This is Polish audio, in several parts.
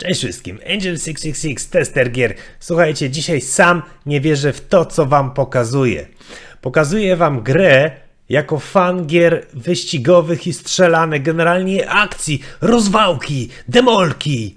Cześć wszystkim, Angel666, tester gier. Słuchajcie, dzisiaj sam nie wierzę w to, co wam pokazuję. Pokazuję wam grę jako fan gier wyścigowych i strzelanek, generalnie akcji, rozwałki, demolki.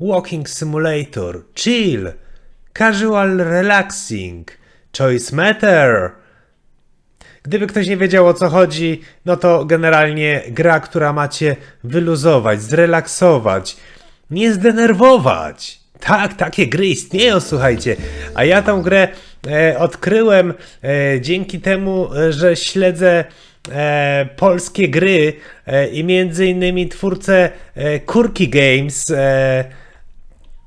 Walking Simulator, Chill, Casual Relaxing, Choice Matter. Gdyby ktoś nie wiedział o co chodzi, no to generalnie gra, która macie wyluzować, zrelaksować, nie zdenerwować. Tak, takie gry istnieją, słuchajcie. A ja tą grę e, odkryłem e, dzięki temu, że śledzę e, polskie gry e, i między innymi twórcę e, Kurki Games. E,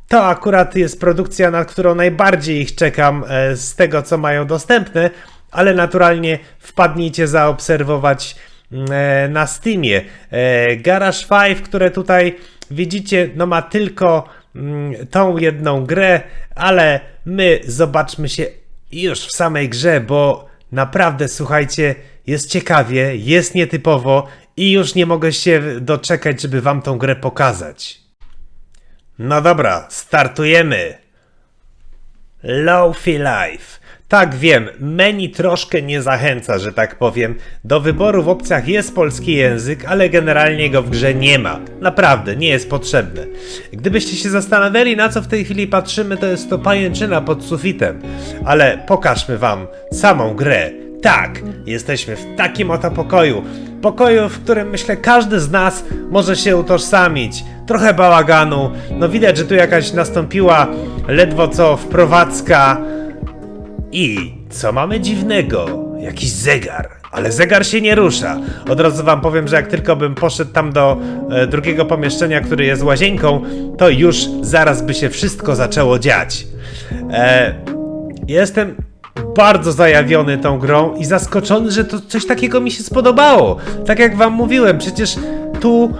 to akurat jest produkcja, na którą najbardziej ich czekam e, z tego, co mają dostępne, ale naturalnie wpadnijcie zaobserwować na Steamie. E, Garage 5, które tutaj widzicie, no ma tylko mm, tą jedną grę, ale my zobaczmy się już w samej grze, bo naprawdę słuchajcie, jest ciekawie, jest nietypowo i już nie mogę się doczekać, żeby wam tą grę pokazać. No dobra, startujemy. Lofi Life. Tak wiem, menu troszkę nie zachęca, że tak powiem. Do wyboru w opcjach jest polski język, ale generalnie go w grze nie ma. Naprawdę, nie jest potrzebne. Gdybyście się zastanawiali, na co w tej chwili patrzymy, to jest to pajęczyna pod sufitem. Ale pokażmy wam samą grę. Tak, jesteśmy w takim oto pokoju. Pokoju, w którym myślę każdy z nas może się utożsamić. Trochę bałaganu. No widać, że tu jakaś nastąpiła ledwo co wprowadzka. I co mamy dziwnego? Jakiś zegar. Ale zegar się nie rusza. Od razu wam powiem, że jak tylko bym poszedł tam do e, drugiego pomieszczenia, który jest łazienką, to już zaraz by się wszystko zaczęło dziać. E, jestem bardzo zajawiony tą grą i zaskoczony, że to coś takiego mi się spodobało. Tak jak wam mówiłem, przecież tu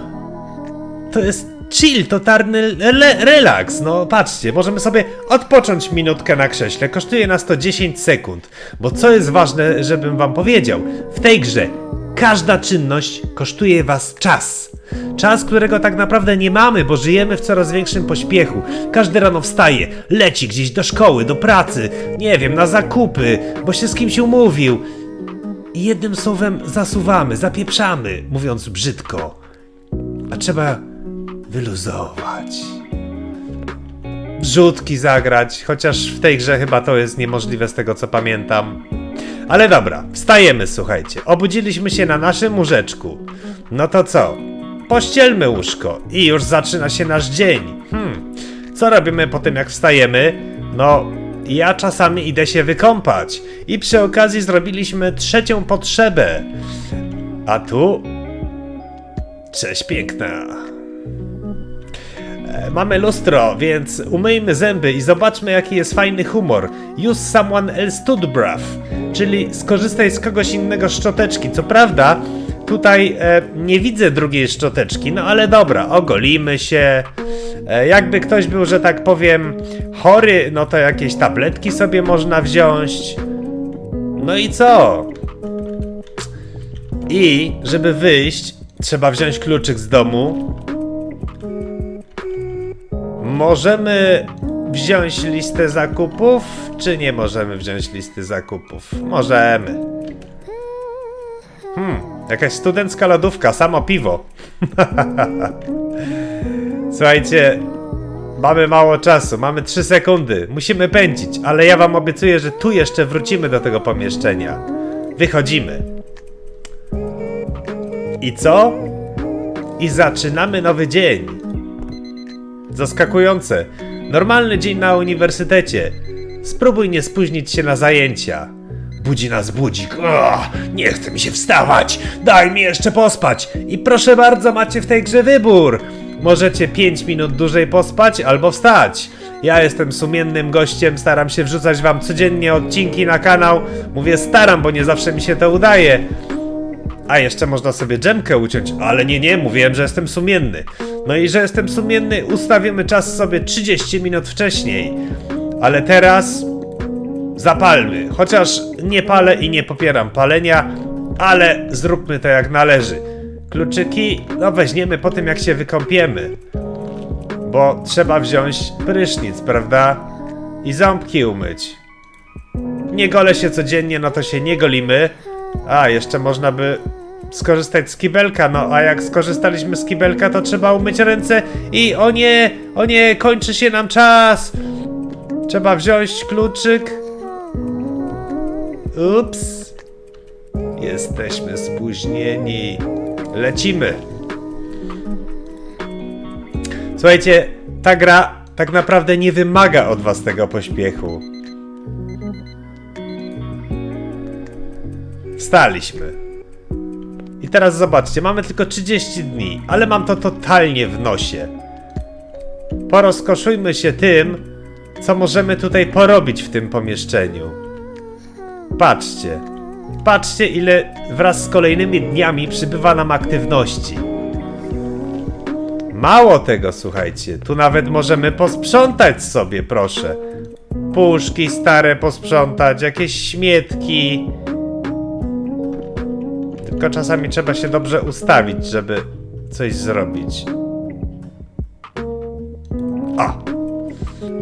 to jest chill, totalny relaks. No patrzcie, możemy sobie odpocząć minutkę na krześle. Kosztuje nas to 10 sekund. Bo co jest ważne, żebym wam powiedział, w tej grze każda czynność kosztuje was czas. Czas, którego tak naprawdę nie mamy, bo żyjemy w coraz większym pośpiechu. Każdy rano wstaje, leci gdzieś do szkoły, do pracy, nie wiem, na zakupy, bo się z kimś umówił. I jednym słowem zasuwamy, zapieprzamy, mówiąc brzydko. A trzeba wyluzować. Wrzutki zagrać, chociaż w tej grze chyba to jest niemożliwe z tego co pamiętam. Ale dobra, wstajemy, słuchajcie. Obudziliśmy się na naszym łóżeczku. No to co? Pościelmy łóżko i już zaczyna się nasz dzień. Hmm, co robimy po tym jak wstajemy? No, ja czasami idę się wykąpać. I przy okazji zrobiliśmy trzecią potrzebę. A tu... Cześć piękna. Mamy lustro, więc umyjmy zęby i zobaczmy jaki jest fajny humor. Use someone else toothbrush, czyli skorzystaj z kogoś innego szczoteczki. Co prawda, tutaj e, nie widzę drugiej szczoteczki, no ale dobra, ogolimy się. E, jakby ktoś był, że tak powiem, chory, no to jakieś tabletki sobie można wziąć. No i co? I żeby wyjść, trzeba wziąć kluczyk z domu, Możemy wziąć listę zakupów, czy nie możemy wziąć listy zakupów? Możemy. Hmm, jakaś studencka lodówka, samo piwo. Słuchajcie, mamy mało czasu, mamy 3 sekundy, musimy pędzić, ale ja wam obiecuję, że tu jeszcze wrócimy do tego pomieszczenia. Wychodzimy. I co? I zaczynamy nowy dzień. Zaskakujące. Normalny dzień na uniwersytecie. Spróbuj nie spóźnić się na zajęcia. Budzi nas budzik. Nie chce mi się wstawać. Daj mi jeszcze pospać. I proszę bardzo, macie w tej grze wybór. Możecie 5 minut dłużej pospać albo wstać. Ja jestem sumiennym gościem, staram się wrzucać wam codziennie odcinki na kanał. Mówię staram, bo nie zawsze mi się to udaje. A jeszcze można sobie dżemkę uciąć, ale nie, nie, mówiłem, że jestem sumienny. No i że jestem sumienny, ustawimy czas sobie 30 minut wcześniej. Ale teraz zapalmy. Chociaż nie palę i nie popieram palenia, ale zróbmy to jak należy. Kluczyki, no weźmiemy po tym jak się wykąpiemy. bo trzeba wziąć prysznic, prawda? I ząbki umyć. Nie golę się codziennie, no to się nie golimy. A, jeszcze można by skorzystać z kibelka, no a jak skorzystaliśmy z kibelka, to trzeba umyć ręce i o nie, o nie, kończy się nam czas. Trzeba wziąć kluczyk. Ups. Jesteśmy spóźnieni. Lecimy. Słuchajcie, ta gra tak naprawdę nie wymaga od was tego pośpiechu. Wstaliśmy. Teraz zobaczcie, mamy tylko 30 dni, ale mam to totalnie w nosie. Porozkoszujmy się tym, co możemy tutaj porobić w tym pomieszczeniu. Patrzcie. Patrzcie, ile wraz z kolejnymi dniami przybywa nam aktywności. Mało tego, słuchajcie, tu nawet możemy posprzątać sobie, proszę. Puszki stare posprzątać, jakieś śmietki. Tylko czasami trzeba się dobrze ustawić, żeby coś zrobić. O!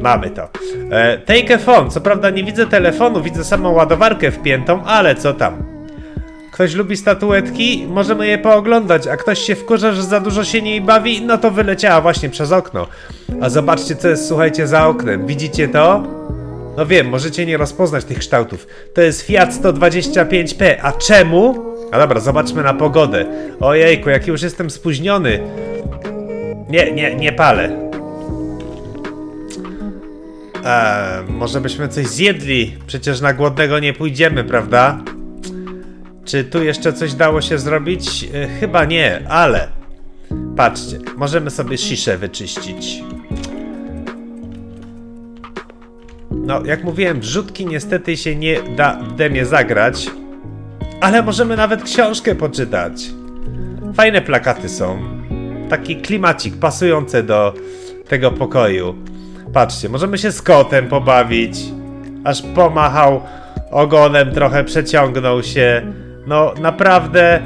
Mamy to. E, take a phone. Co prawda nie widzę telefonu, widzę samą ładowarkę wpiętą, ale co tam. Ktoś lubi statuetki? Możemy je pooglądać, a ktoś się wkurza, że za dużo się niej bawi? No to wyleciała właśnie przez okno. A zobaczcie, co jest, słuchajcie, za oknem. Widzicie to? No wiem, możecie nie rozpoznać tych kształtów. To jest Fiat 125P. A czemu? A dobra, zobaczmy na pogodę. Ojejku, jaki już jestem spóźniony. Nie, nie, nie palę. Eee, może byśmy coś zjedli? Przecież na głodnego nie pójdziemy, prawda? Czy tu jeszcze coś dało się zrobić? E, chyba nie, ale patrzcie, możemy sobie sziszę wyczyścić. No, jak mówiłem, wrzutki niestety się nie da w demie zagrać, ale możemy nawet książkę poczytać. Fajne plakaty są. Taki klimacik pasujący do tego pokoju. Patrzcie, możemy się z kotem pobawić. Aż pomachał ogonem, trochę przeciągnął się. No, naprawdę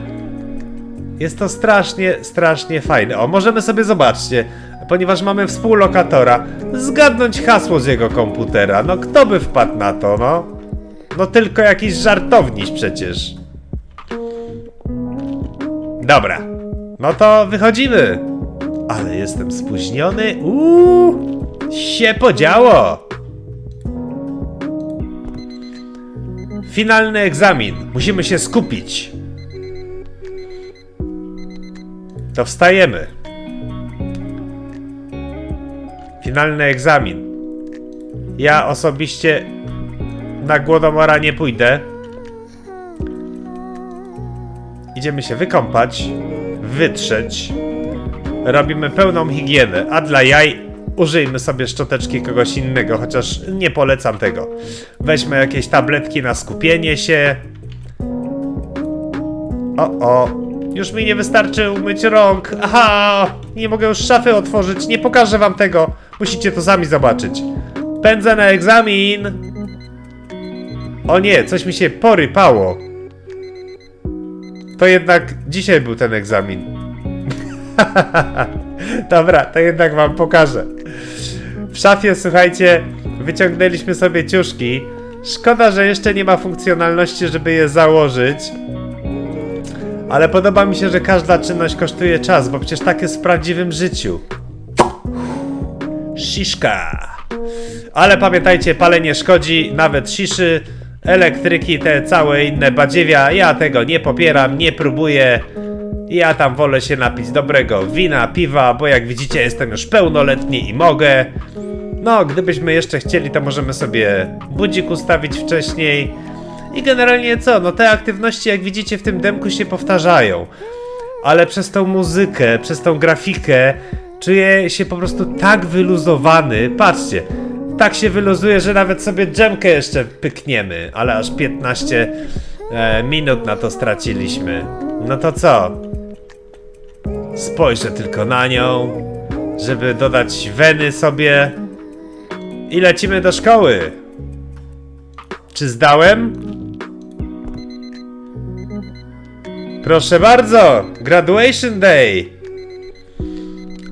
jest to strasznie, strasznie fajne. O, możemy sobie, zobaczcie, ponieważ mamy współlokatora, zgadnąć hasło z jego komputera. No, kto by wpadł na to, no? No, tylko jakiś żartowniś przecież. Dobra, no to wychodzimy. Ale jestem spóźniony. Uuu, się podziało. Finalny egzamin. Musimy się skupić. To wstajemy. Finalny egzamin. Ja osobiście na Głodomora nie pójdę. Idziemy się wykąpać, wytrzeć. Robimy pełną higienę, a dla jaj użyjmy sobie szczoteczki kogoś innego, chociaż nie polecam tego. Weźmy jakieś tabletki na skupienie się. O, o. Już mi nie wystarczy umyć rąk. Aha! Nie mogę już szafy otworzyć. Nie pokażę wam tego. Musicie to sami zobaczyć. Pędzę na egzamin. O nie, coś mi się porypało. To jednak dzisiaj był ten egzamin. Dobra, to jednak wam pokażę. W szafie, słuchajcie, wyciągnęliśmy sobie ciuszki. Szkoda, że jeszcze nie ma funkcjonalności, żeby je założyć. Ale podoba mi się, że każda czynność kosztuje czas, bo przecież tak jest w prawdziwym życiu. Sziszka. Ale pamiętajcie, palenie szkodzi, nawet sziszy, elektryki, te całe inne badziewia. Ja tego nie popieram, nie próbuję. Ja tam wolę się napić dobrego wina, piwa, bo jak widzicie jestem już pełnoletni i mogę. No, gdybyśmy jeszcze chcieli, to możemy sobie budzik ustawić wcześniej. I generalnie co, no te aktywności jak widzicie w tym demku się powtarzają. Ale przez tą muzykę, przez tą grafikę czuję się po prostu tak wyluzowany. Patrzcie, tak się wyluzuje, że nawet sobie dżemkę jeszcze pykniemy, ale aż 15 e, minut na to straciliśmy. No to co? Spojrzę tylko na nią, żeby dodać weny sobie i lecimy do szkoły. Czy zdałem? Proszę bardzo, graduation day.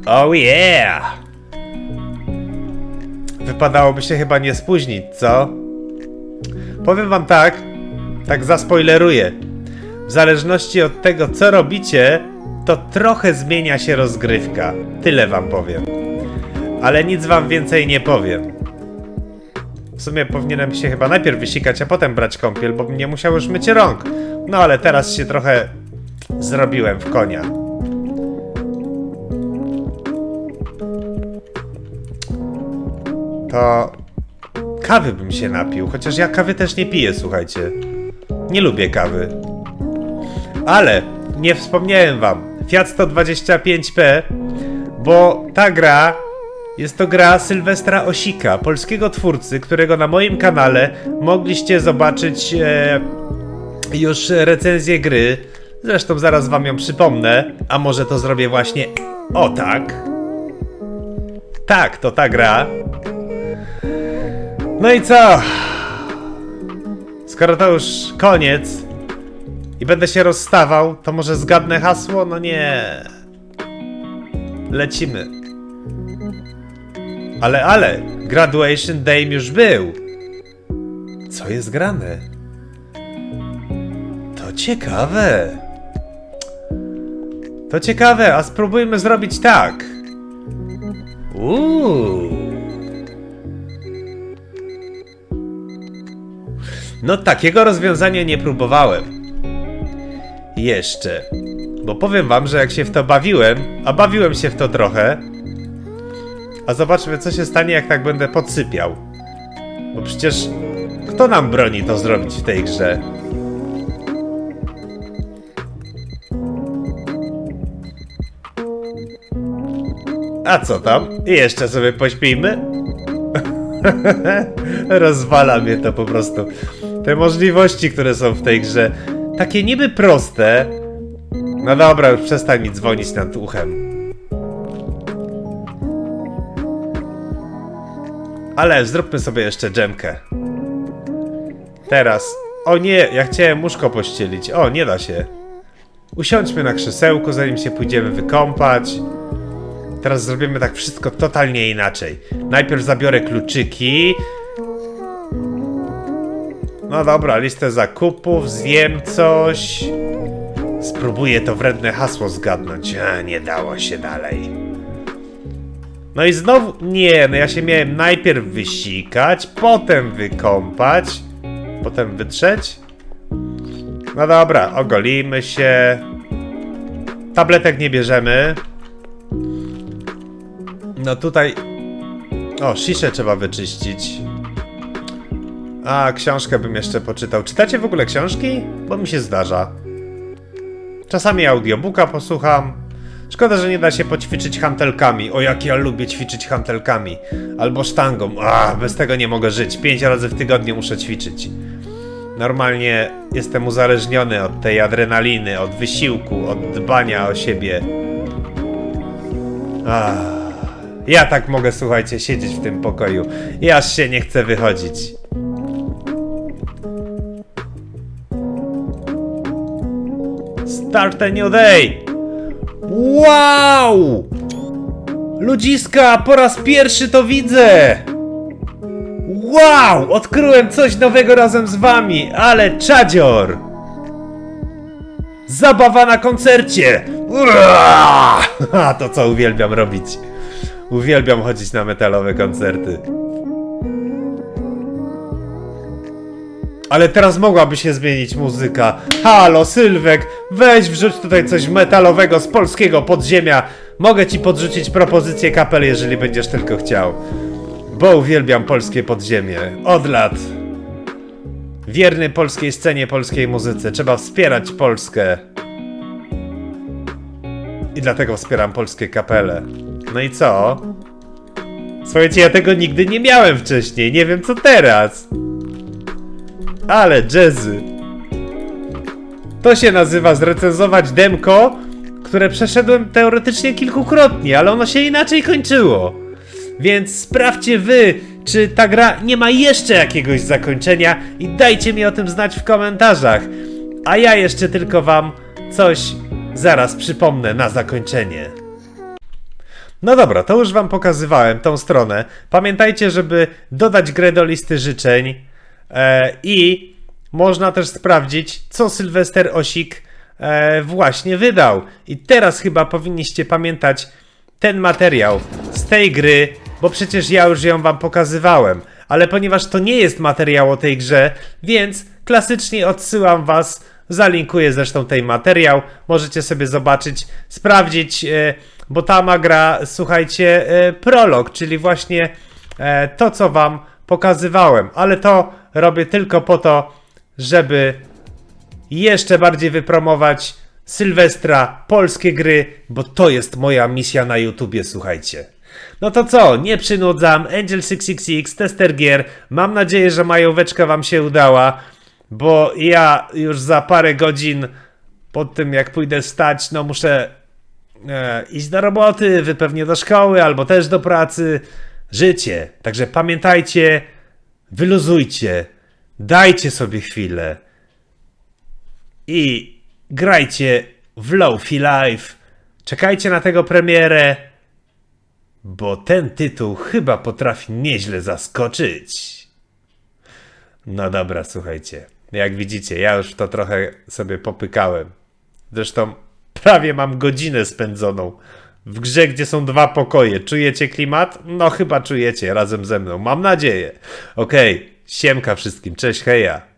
Oh yeah. Wypadałoby się chyba nie spóźnić, co? Powiem wam tak, tak zaspoileruję. W zależności od tego, co robicie, to trochę zmienia się rozgrywka. Tyle wam powiem. Ale nic wam więcej nie powiem. W sumie powinienem się chyba najpierw wysikać, a potem brać kąpiel, bo nie musiał już myć rąk. No ale teraz się trochę zrobiłem w konia. To kawy bym się napił, chociaż ja kawy też nie piję, słuchajcie. Nie lubię kawy. Ale nie wspomniałem wam. Fiat 125P, bo ta gra jest to gra Sylwestra Osika, polskiego twórcy, którego na moim kanale mogliście zobaczyć e, już recenzję gry. Zresztą zaraz wam ją przypomnę, a może to zrobię właśnie o tak. Tak, to ta gra. No i co? Skoro to już koniec i będę się rozstawał, to może zgadnę hasło? No nie. Lecimy. Ale, ale, Graduation Day już był. Co jest grane? To ciekawe. To ciekawe, a spróbujmy zrobić tak. Uuu. No takiego rozwiązania nie próbowałem. Jeszcze. Bo powiem wam, że jak się w to bawiłem, a bawiłem się w to trochę, a zobaczmy co się stanie jak tak będę podsypiał. Bo przecież kto nam broni to zrobić w tej grze? A co tam? Jeszcze sobie pośpijmy? Rozwala mnie to po prostu. Te możliwości, które są w tej grze. Takie niby proste. No dobra, już przestań mi dzwonić nad uchem. Ale zróbmy sobie jeszcze dżemkę. Teraz. O nie, ja chciałem łóżko pościelić. O, nie da się. Usiądźmy na krzesełku, zanim się pójdziemy wykąpać. Teraz zrobimy tak wszystko totalnie inaczej. Najpierw zabiorę kluczyki. No dobra, listę zakupów, zjem coś. Spróbuję to wredne hasło zgadnąć. A, nie dało się dalej. No i znowu. Nie, no ja się miałem najpierw wysikać, potem wykąpać, potem wytrzeć. No dobra, ogolimy się. Tabletek nie bierzemy. No tutaj. O, sziszę trzeba wyczyścić. A, książkę bym jeszcze poczytał. Czytacie w ogóle książki? Bo mi się zdarza. Czasami audiobooka posłucham. Szkoda, że nie da się poćwiczyć hantelkami. O, jak ja lubię ćwiczyć hantelkami. Albo sztangą. A, bez tego nie mogę żyć. Pięć razy w tygodniu muszę ćwiczyć. Normalnie jestem uzależniony od tej adrenaliny, od wysiłku, od dbania o siebie. Ah, ja tak mogę, słuchajcie, siedzieć w tym pokoju. Aż się nie chcę wychodzić. Start new day! Wow! Ludziska, po raz pierwszy to widzę! Wow! Odkryłem coś nowego razem z wami, ale czadzior! Zabawa na koncercie! Ua! A to co uwielbiam robić. Uwielbiam chodzić na metalowe koncerty. Ale teraz mogłaby się zmienić muzyka. Halo, Sylwek, weź wrzuć tutaj coś metalowego z polskiego podziemia. Mogę ci podrzucić propozycję kapel, jeżeli będziesz tylko chciał. Bo uwielbiam polskie podziemie. Od lat. Wierny polskiej scenie, polskiej muzyce. Trzeba wspierać Polskę. I dlatego wspieram polskie kapele. No i co? Słuchajcie, ja tego nigdy nie miałem wcześniej. Nie wiem co teraz. Ale jazzy. To się nazywa zrecenzować demko, które przeszedłem teoretycznie kilkukrotnie, ale ono się inaczej kończyło. Więc sprawdźcie wy, czy ta gra nie ma jeszcze jakiegoś zakończenia i dajcie mi o tym znać w komentarzach. A ja jeszcze tylko wam coś zaraz przypomnę na zakończenie. No dobra, to już wam pokazywałem tą stronę. Pamiętajcie, żeby dodać grę do listy życzeń i można też sprawdzić, co Sylwester Osik e, właśnie wydał. I teraz chyba powinniście pamiętać ten materiał z tej gry, bo przecież ja już ją wam pokazywałem. Ale ponieważ to nie jest materiał o tej grze, więc klasycznie odsyłam was, zalinkuję zresztą ten materiał, możecie sobie zobaczyć, sprawdzić, e, bo ta gra, słuchajcie, e, prolog, czyli właśnie e, to, co wam pokazywałem. Ale to robię tylko po to, żeby jeszcze bardziej wypromować Sylwestra, polskie gry, bo to jest moja misja na YouTubie, słuchajcie. No to co, nie przynudzam, Angel666, tester gier, mam nadzieję, że majóweczka wam się udała, bo ja już za parę godzin po tym jak pójdę stać, no muszę e, iść do roboty, wy pewnie do szkoły, albo też do pracy, życie. Także pamiętajcie, wyluzujcie, dajcie sobie chwilę i grajcie w Lofi Life. Czekajcie na tego premierę, bo ten tytuł chyba potrafi nieźle zaskoczyć. No dobra, słuchajcie. Jak widzicie, ja już to trochę sobie popykałem. Zresztą prawie mam godzinę spędzoną w grze, gdzie są dwa pokoje. Czujecie klimat? No chyba czujecie razem ze mną. Mam nadzieję. Okej, siemka wszystkim. Cześć, heja.